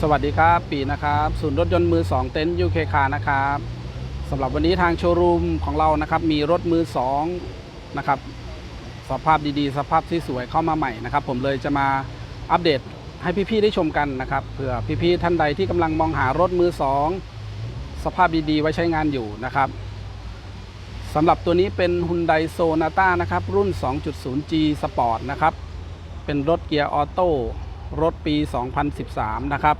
สวัสดีครับ ปีนะครับศูนย์รถยนต์มือ 2 เต็นท์ยูเคคานะครับสำหรับวันนี้ทางโชว์รูมของเรานะครับ มีรถมือ 2 นะครับ สภาพดีๆ สภาพที่สวยเข้ามาใหม่นะครับ ผมเลยจะมาอัปเดตให้พี่ๆได้ชมกันนะครับเผื่อพี่ๆท่านใดที่กำลังมองหารถมือ 2 สภาพดีๆ ไว้ใช้งานอยู่นะครับสำหรับตัวนี้เป็น Hyundai Sonata นะครับรุ่น 2.0G Sport นะครับเป็นรถเกียร์ออโต้ รถปี 2013 นะครับ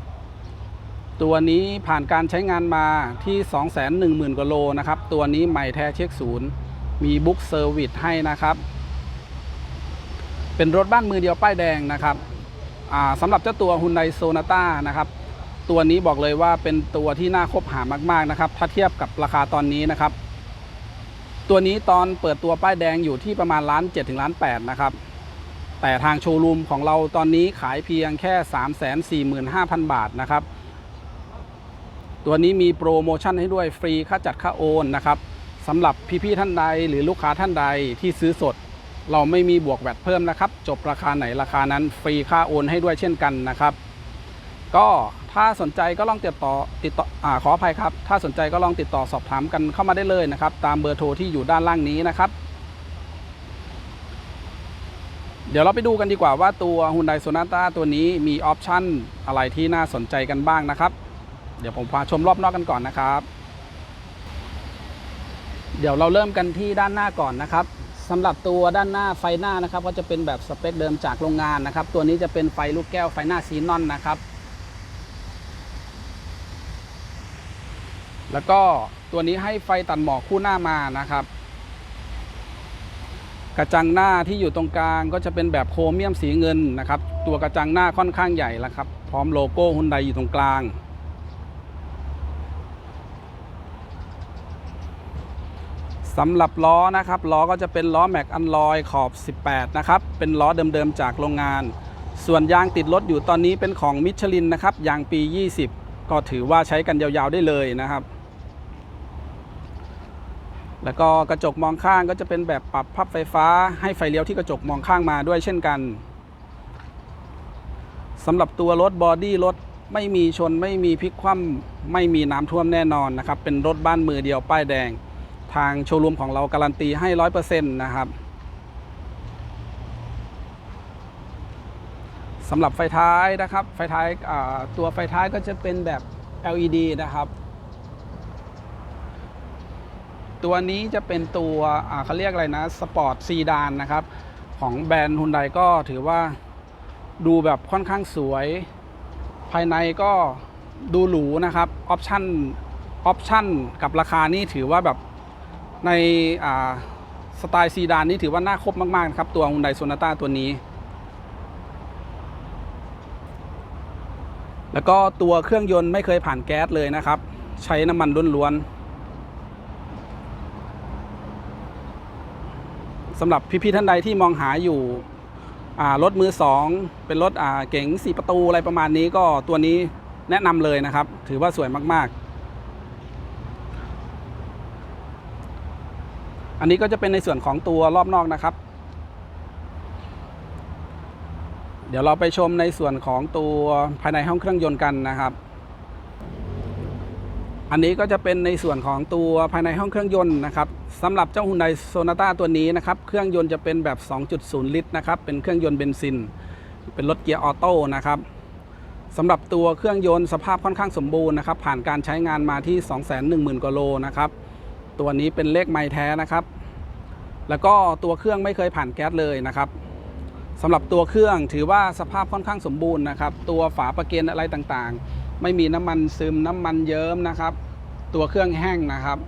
ตัวนี้ผ่านการใช้งานมาที่ 210,000 กว่าโลนะครับ ตัวนี้ใหม่แท้เช็คศูนย์ มีบุ๊กเซอร์วิสให้นะครับ เป็นรถบ้านมือเดียวป้ายแดงนะครับสำหรับเจ้าตัว Hyundai Sonata นะครับ ตัวนี้บอกเลยว่าเป็นตัวที่น่าคบหามาก ๆ นะครับ ถ้าเทียบกับราคาตอนนี้นะครับ ตัวนี้ตอนเปิดตัวป้ายแดงอยู่ที่ประมาณล้าน7ถึงล้าน8นะครับ แต่ทางโชว์รูมของเราตอนนี้ขายเพียงแค่ 345,000 บาทนะครับ ตัวนี้มีโปรโมชั่นให้ด้วยฟรีค่าจัดค่าโอนนะครับสำหรับพี่ๆท่านใดหรือลูกค้าท่านใดที่ซื้อสด เราไม่มีบวกแวดเพิ่มนะครับ จบราคาไหนราคานั้นฟรีค่าโอนให้ด้วยเช่นกันนะครับ ก็ถ้าสนใจก็ลองติดต่อติดต่ออขออภัยครับ ถ้าสนใจก็ลองติดต่อสอบถามกันเข้ามาได้เลยนะครับ ตามเบอร์โทรที่อยู่ด้านล่างนี้นะครับ เดี๋ยวเราไปดูกันดีกว่าว่าตัว Hyundai Sonata ตัวนี้มีออปชั่นอะไรที่น่าสนใจกันบ้างนะครับ เดี๋ยวผมพาชมรอบนอกกันก่อนนะครับ เดี๋ยวเราเริ่มกันที่ด้านหน้าก่อนนะครับสำหรับตัวด้านหน้าไฟหน้านะครับก็จะเป็นแบบสเปคเดิมจากโรงงานนะครับ ตัวนี้จะเป็นไฟลูกแก้วไฟหน้าซีนอนนะครับ แล้วก็ตัวนี้ให้ไฟตัดหมอกคู่หน้ามานะครับ กระจังหน้าที่อยู่ตรงกลางก็จะเป็นแบบโครเมียมสีเงินนะครับ ตัวกระจังหน้าค่อนข้างใหญ่แล้วครับ พร้อมโลโก้ฮุนไดอยู่ตรงกลาง สำหรับล้อนะครับ ล้อก็จะเป็นล้อแม็กอันลอยขอบ 18 นะครับ เป็นล้อเดิมๆจากโรงงาน ส่วนยางติดรถอยู่ตอนนี้เป็นของมิชลินนะครับ ยางปี 20 ก็ถือว่าใช้กันยาวๆได้เลยนะครับ แล้วก็กระจกมองข้างก็จะเป็นแบบปรับพับไฟฟ้า ให้ไฟเลี้ยวที่กระจกมองข้างมาด้วยเช่นกันสำหรับตัวรถบอดี้รถไม่มีชนไม่มีพลิกคว่ำไม่มีน้ำท่วมแน่นอนนะครับ เป็นรถบ้านมือเดียวป้ายแดง ทางโชว์รูมของเราการันตีให้ร้อยเปอร์เซ็นต์นะครับสำหรับไฟท้ายนะครับ ไฟท้ายตัวไฟท้ายก็จะเป็นแบบ LED นะครับ ตัวนี้จะเป็นตัวเขาเรียกอะไรนะสปอร์ตซีดานนะครับ ของแบรนด์ฮุนไดก็ถือว่าดูแบบค่อนข้างสวย ภายในก็ดูหรูนะครับออปชั่นออปชั่นกับราคานี่ถือว่าแบบในสไตล์ซีดานนี่ถือว่าน่าครบมากๆครับตัวฮุนไดโซนาต้าตัวนี้ แล้วก็ตัวเครื่องยนต์ไม่เคยผ่านแก๊สเลยนะครับ ใช้น้ำมันล้วนๆ สำหรับพี่ๆท่านใดที่มองหาอยู่รถมือสองเป็นรถเก๋งสี่ประตูอะไรประมาณนี้ก็ตัวนี้แนะนำเลยนะครับ ถือว่าสวยมากๆ อันนี้ก็จะเป็นในส่วนของตัวรอบนอกนะครับ เดี๋ยวเราไปชมในส่วนของตัวภายในห้องเครื่องยนต์กันนะครับ อันนี้ก็จะเป็นในส่วนของตัวภายในห้องเครื่องยนต์นะครับสำหรับเจ้า Hyundai Sonata ตัวนี้นะครับ เครื่องยนต์จะเป็นแบบ 2.0 ลิตรนะครับ เป็นเครื่องยนต์เบนซิน เป็นรถเกียร์ออโต้นะครับสำหรับตัวเครื่องยนต์สภาพค่อนข้างสมบูรณ์นะครับ ผ่านการใช้งานมาที่ 210,000กว่าโลนะครับ ตัวนี้เป็นเลขไม้แท้นะครับ แล้วก็ตัวเครื่องไม่เคยผ่านแก๊สเลยนะครับสำหรับตัวเครื่องถือว่าสภาพค่อนข้างสมบูรณ์นะครับ ตัวฝาประเกนอะไรต่างๆ ไม่มีน้ำมันซึมน้ำมันเยิ้มนะครับ ตัวเครื่องแห้งนะครับ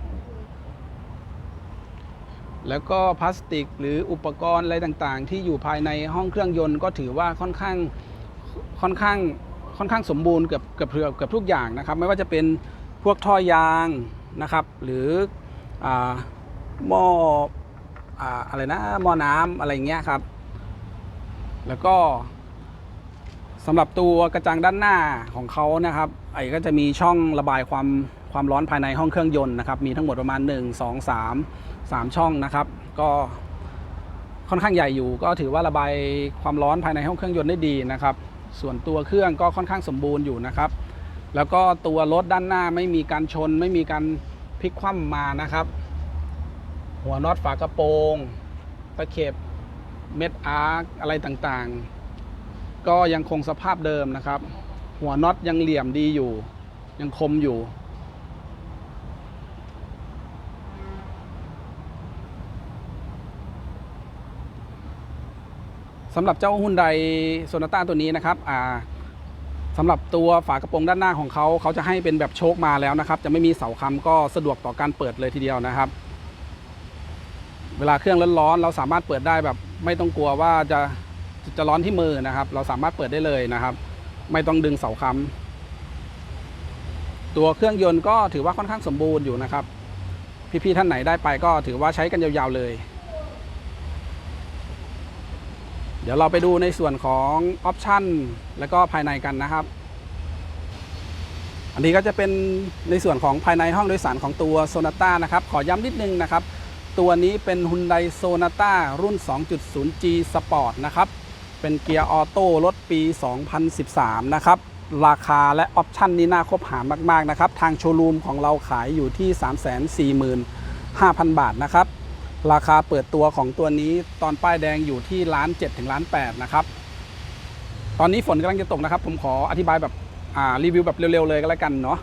แล้วก็พลาสติกหรืออุปกรณ์อะไรต่างๆ ที่อยู่ภายในห้องเครื่องยนต์ก็ถือว่าค่อนข้างค่อนข้างค่อนข้างสมบูรณ์เกือบเกือบเกือบเกือบทุกอย่างนะครับ ไม่ว่าจะเป็นพวกท่อยางนะครับ หรืออาหม้ออ่าอะไรนะหม้อน้ำอะไรเงี้ยครับ แล้วก็สำหรับตัวกระจังด้านหน้าของเขานะครับ ไอ้ก็จะมีช่องระบายความ ความร้อนภายในห้องเครื่องยนต์นะครับ มีทั้งหมดประมาณ 1 2 3 3 ช่องนะครับ ก็ค่อนข้างใหญ่อยู่ ก็ถือว่าระบายความร้อนภายในห้องเครื่องยนต์ได้ดีนะครับ ส่วนตัวเครื่องก็ค่อนข้างสมบูรณ์อยู่นะครับ แล้วก็ตัวรถด้านหน้าไม่มีการชน ไม่มีการพลิกคว่ำมานะครับ หัวน็อตฝากระโปรงตะเข็บเม็ดอาร์คอะไรต่างๆ ก็ยังคงสภาพเดิมนะครับ หัวน็อตยังเหลี่ยมดีอยู่ ยังคมอยู่ สำหรับเจ้าฮุนไดโซนาต้าตัวนี้นะครับอ่าสำหรับตัวฝากระโปรงด้านหน้าของเขาเขาจะให้เป็นแบบโชคมาแล้วนะครับ จะไม่มีเสาค้ำก็สะดวกต่อการเปิดเลยทีเดียวนะครับ เวลาเครื่องร้อนๆเราสามารถเปิดได้แบบไม่ต้องกลัวว่าจะจะร้อนที่มือนะครับ เราสามารถเปิดได้เลยนะครับ ไม่ต้องดึงเสาค้ำตัวเครื่องยนต์ก็ถือว่าค่อนข้างสมบูรณ์อยู่นะครับ พี่ๆท่านไหนได้ไปก็ถือว่าใช้กันยาวๆเลย เดี๋ยวเราไปดูในส่วนของออปชันแล้วก็ภายในกันนะครับ อันนี้ก็จะเป็นในส่วนของภายในห้องโดยสารของตัว Sonata นะครับ ขอย้ำนิดนึงนะครับ ตัวนี้เป็น Hyundai Sonata รุ่น 2.0G Sport นะครับ เป็นเกียร์ออโต้รถปี 2013 นะครับ ราคาและออปชันนี้น่าคบหามาก ๆ นะครับ ทางโชว์รูมของเราขายอยู่ที่ 345,000 บาทนะครับ ราคาเปิดตัวของตัวนี้ตอนป้ายแดงอยู่ที่ล้าน7ถึงล้าน8นะครับ ตอนนี้ฝนกำลังจะตกนะครับ ผมขออธิบายแบบรีวิวแบบเร็วๆเลยก็แล้วกันเนาะ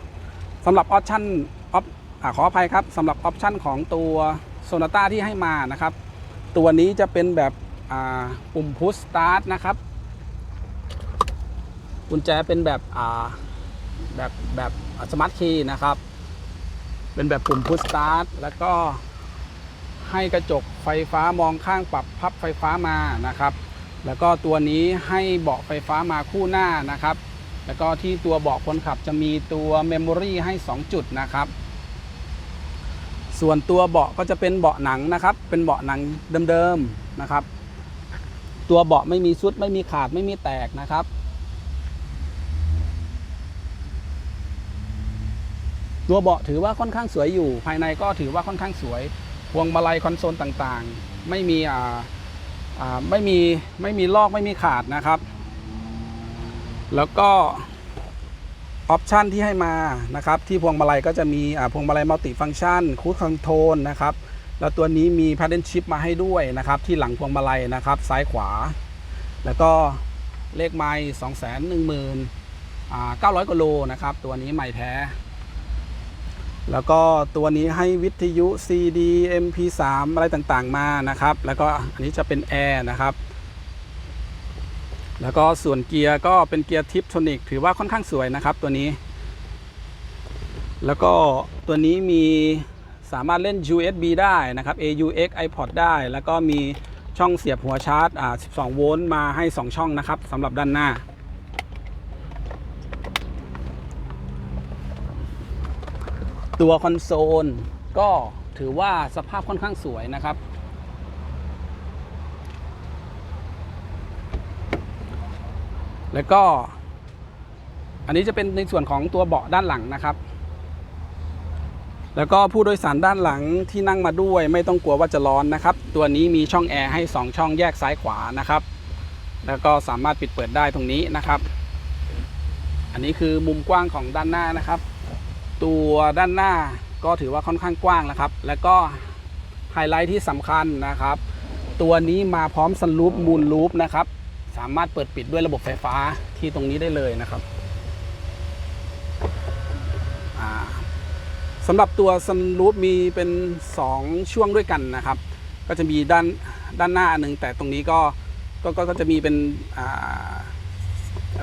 สำหรับออปชั่นออฟขออภัยครับสำหรับออปชั่นของตัวโซนาต้าที่ให้มานะครับ ตัวนี้จะเป็นแบบปุ่มพุชสตาร์ทนะครับกุญแจเป็นแบบแบบแบบสมาร์ทคีย์นะครับ เป็นแบบปุ่มพุชสตาร์ทแล้วก็ ให้กระจกไฟฟ้ามองข้างปรับพับไฟฟ้ามานะครับ แล้วก็ตัวนี้ให้เบาะไฟฟ้ามาคู่หน้านะครับ แล้วก็ที่ตัวเบาะคนขับจะมีตัวเมมโมรี่ให้ 2 จุดนะครับส่วนตัวเบาะก็จะเป็นเบาะหนังนะครับ เป็นเบาะหนังเดิมๆนะครับ ตัวเบาะไม่มีซุดไม่มีขาดไม่มีแตกนะครับ ตัวเบาะถือว่าค่อนข้างสวยอยู่ ภายในก็ถือว่าค่อนข้างสวย วงมาลัยคอนโซลต่างๆ ไม่มีอ่าอ่าไม่มีไม่มีลอกไม่มีขาดนะครับ แล้วก็ออปชันที่ให้มานะครับ ที่พวงมาลัยก็จะมีอ่าพวงมาลัยมัลติฟัง c t ชันคูดคอนโทรลนะครับ แล้วตัวนี้มี p a d d l chip มาให้ด้วยนะครับ ที่หลังพวงมาลัยนะครับ ซ้ายขวา แล้วก็เลขไม้สองแสนหนึ่งหมื่นเก้าร้อยกิโลนะครับ ตัวนี้ใหม่แท้ แล้วก็ตัวนี้ให้วิทยุ CD MP3 อะไรต่างๆมานะครับ แล้วก็อันนี้จะเป็นแอร์นะครับ แล้วก็ส่วนเกียร์ก็เป็นเกียร์ทิปโทนิกถือว่าค่อนข้างสวยนะครับตัวนี้ แล้วก็ตัวนี้มีสามารถเล่น USB ได้นะครับ AUX iPod ได้ แล้วก็มีช่องเสียบหัวชาร์จ 12 โวลต์มาให้ 2 ช่องนะครับสำหรับด้านหน้า ตัวคอนโซลก็ถือว่าสภาพค่อนข้างสวยนะครับ แล้วก็ อันนี้จะเป็นในส่วนของตัวเบาะด้านหลังนะครับ แล้วก็ผู้โดยสารด้านหลังที่นั่งมาด้วยไม่ต้องกลัวว่าจะร้อนนะครับ ตัวนี้มีช่องแอร์ให้ 2 ช่องแยกซ้ายขวานะครับ แล้วก็สามารถปิดเปิดได้ตรงนี้นะครับ อันนี้คือมุมกว้างของด้านหน้านะครับ ตัวด้านหน้าก็ถือว่าค่อนข้างกว้างนะครับ แล้วก็ไฮไลท์ที่สำคัญนะครับ ตัวนี้มาพร้อมซันรูปมูลรูปนะครับ สามารถเปิดปิดด้วยระบบไฟฟ้าที่ตรงนี้ได้เลยนะครับสำหรับตัวซันรูปมีเป็น 2 ช่วงด้วยกันนะครับ ก็จะมีด้านด้านหน้าหนึ่งแต่ตรงนี้ก็ก็ก็ก็จะมีเป็นอ่า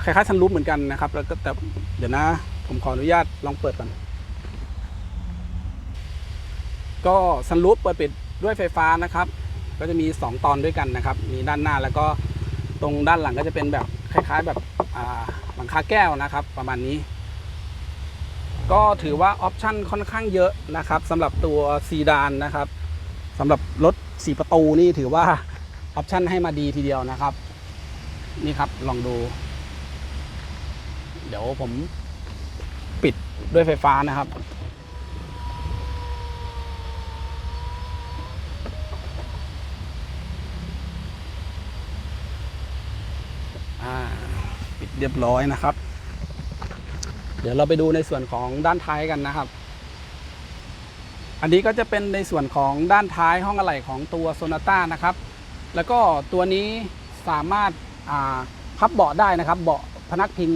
คล้ายๆซันรูปเหมือนกันนะครับ แล้วก็แต่เดี๋ยวนะ ผมขออนุญาตลองเปิดก่อน ก็ซันรูปเปิดปิดด้วยไฟฟ้านะครับ ก็จะมี 2 ตอนด้วยกันนะครับ มีด้านหน้าแล้วก็ตรงด้านหลังก็จะเป็นแบบคล้าย ๆ แบบหลังคาแก้วนะครับ ประมาณนี้ ก็ถือว่าออปชั่นค่อนข้างเยอะนะครับสำหรับตัวซีดานนะครับสำหรับรถ4ประตูนี่ถือว่าออปชั่นให้มาดีทีเดียวนะครับ นี่ครับลองดู เดี๋ยวผมปิดด้วยไฟฟ้านะครับ ปิดเรียบร้อยนะครับ เดี๋ยวเราไปดูในส่วนของด้านท้ายกันนะครับ อันนี้ก็จะเป็นในส่วนของด้านท้ายห้องอะไหล่ของตัวโซนาต้านะครับ แล้วก็ตัวนี้สามารถาพับเบาะได้นะครับ เบาะพนักพิง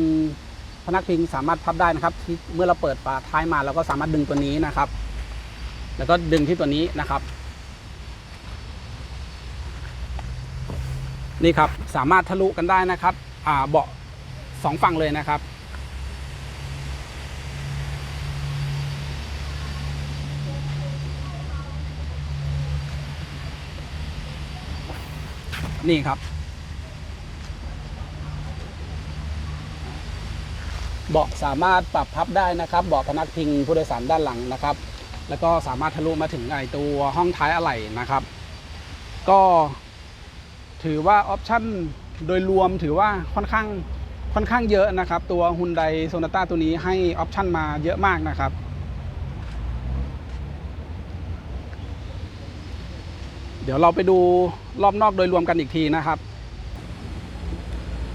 พนักพิงสามารถพับได้นะครับ เมื่อเราเปิดฝาท้ายมาเราก็สามารถดึงตัวนี้นะครับ แล้วก็ดึงที่ตัวนี้นะครับ นี่ครับสามารถทะลุกันได้นะครับเบาะสองฝั่งเลยนะครับ นี่ครับ เบาะสามารถปรับพับได้นะครับ เบาะพนักพิงผู้โดยสารด้านหลังนะครับ แล้วก็สามารถทะลุมาถึงไอตัวห้องท้ายอะไหล่นะครับ ก็ ถือว่าออปชั่นโดยรวมถือว่าค่อนข้างค่อนข้างเยอะนะครับ ตัว Hyundai Sonata ตัวนี้ให้ออปชั่นมาเยอะมากนะครับ เดี๋ยวเราไปดูรอบนอกโดยรวมกันอีกทีนะครับ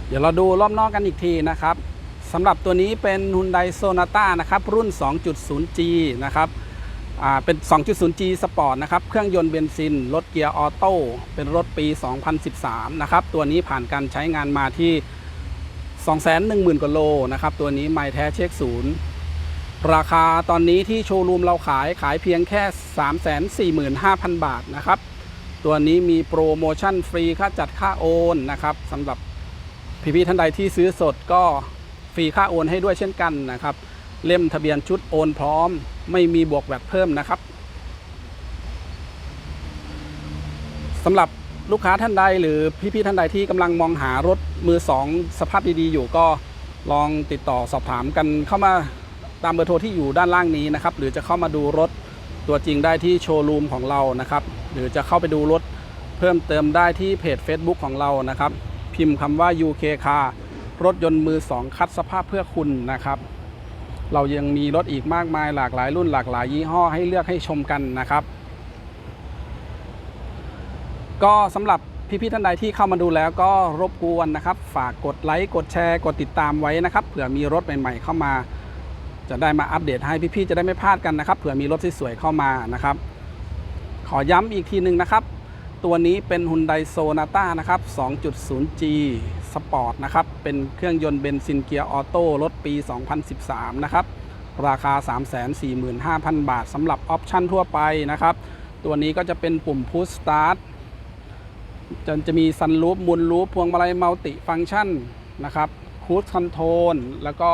เดี๋ยวเราดูรอบนอกกันอีกทีนะครับสำหรับตัวนี้เป็น Hyundai Sonata นะครับ รุ่น 2.0G นะครับ เป็น 2.0G Sport นะครับ เครื่องยนต์เบนซิน รถเกียร์ออโต้ เป็นรถปี 2013 นะครับ ตัวนี้ผ่านการใช้งานมาที่ 210,000กว่าโลนะครับ ตัวนี้ไม่แท้เช็คศูนย์ราคาตอนนี้ที่โชว์รูมเราขายขายเพียงแค่ 345,000 บาทนะครับ ตัวนี้มีโปรโมชั่นฟรีค่าจัดค่าโอนนะครับสำหรับพี่ๆท่านใดที่ซื้อสดก็ฟรีค่าโอนให้ด้วยเช่นกันนะครับ เล่มทะเบียนชุดโอนพร้อม ไม่มีบวกแวดเพิ่มนะครับสำหรับลูกค้าท่านใดหรือพี่ๆท่านใดที่กำลังมองหารถมือสองสภาพดีๆอยู่ก็ลองติดต่อสอบถามกันเข้ามาตามเบอร์โทรที่อยู่ด้านล่างนี้นะครับ หรือจะเข้ามาดูรถตัวจริงได้ที่โชว์รูมของเรานะครับ หรือจะเข้าไปดูรถเพิ่มเติมได้ที่เพจ Facebook ของเรานะครับ พิมพ์คำว่า UK Car รถยนต์มือ2คัดสภาพเพื่อคุณนะครับ เรายังมีรถอีกมากมายหลากหลายรุ่นหลากหลายยี่ห้อให้เลือกให้ชมกันนะครับ ก็สำหรับพี่ๆท่านใดที่เข้ามาดูแล้วก็รบกวนนะครับ ฝากกดไลค์กดแชร์ กดติดตามไว้นะครับเผื่อมีรถใหม่ๆเข้ามา จะได้มาอัปเดตให้พี่ๆจะได้ไม่พลาดกันนะครับเผื่อมีรถสวยๆเข้ามานะครับ ขอย้ำอีกทีหนึ่งนะครับ ตัวนี้เป็น Hyundai Sonata นะครับ 2.0G Sport นะครับ เป็นเครื่องยนต์เบนซินเกียร์ออโต้รถปี 2013 นะครับ ราคา 345,000 บาทสำหรับออปชั่นทั่วไปนะครับ ตัวนี้ก็จะเป็นปุ่ม Push Start จะจะมีซันรูปมุนรูปพวงมาลัยมัลติฟังก์ชันนะครับคูดคอนโทรลแล้วก็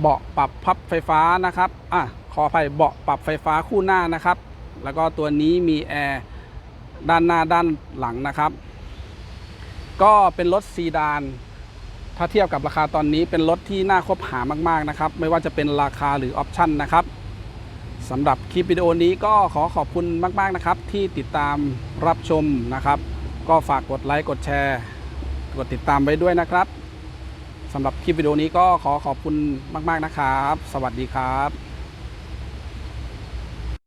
เบาะปรับพับไฟฟ้านะครับอะขออภัยเบาะปรับไฟฟ้าคู่หน้านะครับ แล้วก็ตัวนี้มีแอร์ด้านหน้าด้านหลังนะครับ ก็เป็นรถซีดาน ถ้าเทียบกับราคาตอนนี้เป็นรถที่น่าคบหามากๆนะครับ ไม่ว่าจะเป็นราคาหรือออปชั่นนะครับสำหรับคลิปวิดีโอนี้ก็ขอขอบคุณมาก ๆนะครับ ที่ติดตามรับชมนะครับ ก็ฝากกดไลค์กดแชร์ กดติดตามไว้ด้วยนะครับสำหรับคลิปวิดีโอนี้ก็ขอขอบคุณมาก ๆนะครับ สวัสดีครับ